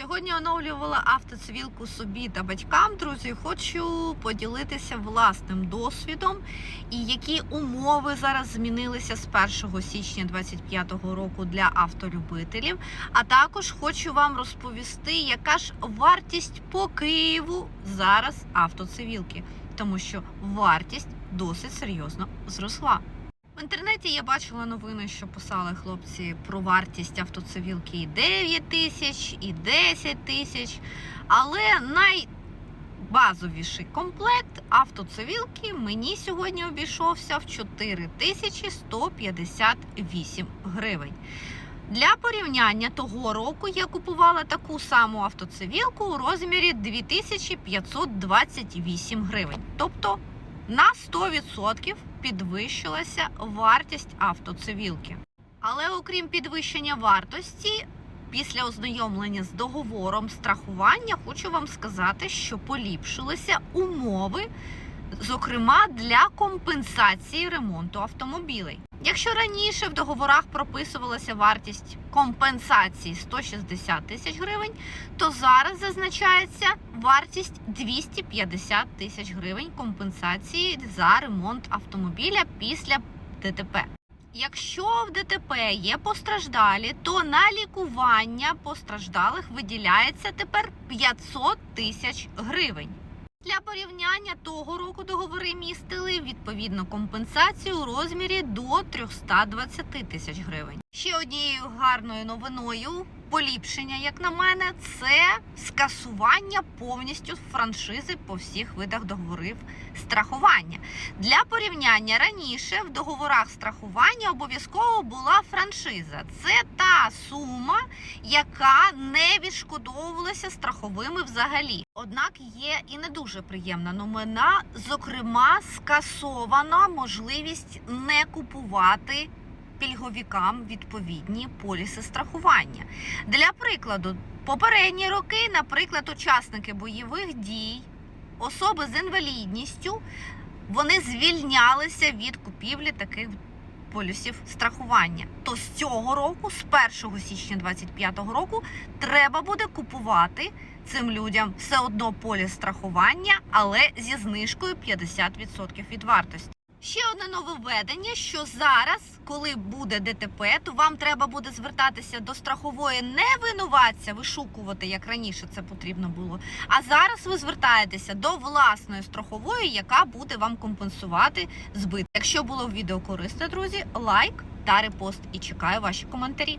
Сьогодні оновлювала автоцивілку собі та батькам. Друзі, хочу поділитися власним досвідом і які умови зараз змінилися з 1 січня 2025 року для автолюбителів. А також хочу вам розповісти, яка ж вартість по Києву зараз автоцивілки, тому що вартість досить серйозно зросла. В інтернеті я бачила новини, що писали хлопці про вартість автоцивілки і 9 тисяч, і 10 тисяч. Але найбазовіший комплект автоцивілки мені сьогодні обійшовся в 4158 гривень. Для порівняння того року я купувала таку саму автоцивілку у розмірі 2528 гривень. Тобто на 100% підвищилася вартість автоцивілки. Але окрім підвищення вартості, після ознайомлення з договором страхування, хочу вам сказати, що поліпшилися умови, зокрема для компенсації ремонту автомобілей. Якщо раніше в договорах прописувалася вартість компенсації 160 тисяч гривень, то зараз зазначається вартість 250 тисяч гривень компенсації за ремонт автомобіля після ДТП. Якщо в ДТП є постраждалі, то на лікування постраждалих виділяється тепер 500 тисяч гривень. Для порівняння того року договори містили відповідно компенсацію у розмірі до 320 тисяч гривень. Ще однією гарною новиною поліпшення, як на мене, це скасування повністю франшизи по всіх видах договорів страхування. Для порівняння раніше в договорах страхування обов'язково була франшиза. Це та сума, яка не відшкодовувалася страховими взагалі. Однак є і не дуже приємна новина. Зокрема, скасована можливість не купувати пільговікам відповідні поліси страхування. Для прикладу, попередні роки, наприклад, учасники бойових дій, особи з інвалідністю, вони звільнялися від купівлі таких полюсів страхування. То з цього року, з 1 січня 2025 року, треба буде купувати цим людям все одно поліс страхування, але зі знижкою 50% від вартості. Ще одне нововведення, що зараз, коли буде ДТП, то вам треба буде звертатися до страхової не винуватця, вишукувати, як раніше це потрібно було. А зараз ви звертаєтеся до власної страхової, яка буде вам компенсувати збитки. Якщо було відео корисне, друзі, лайк та репост. І чекаю ваші коментарі.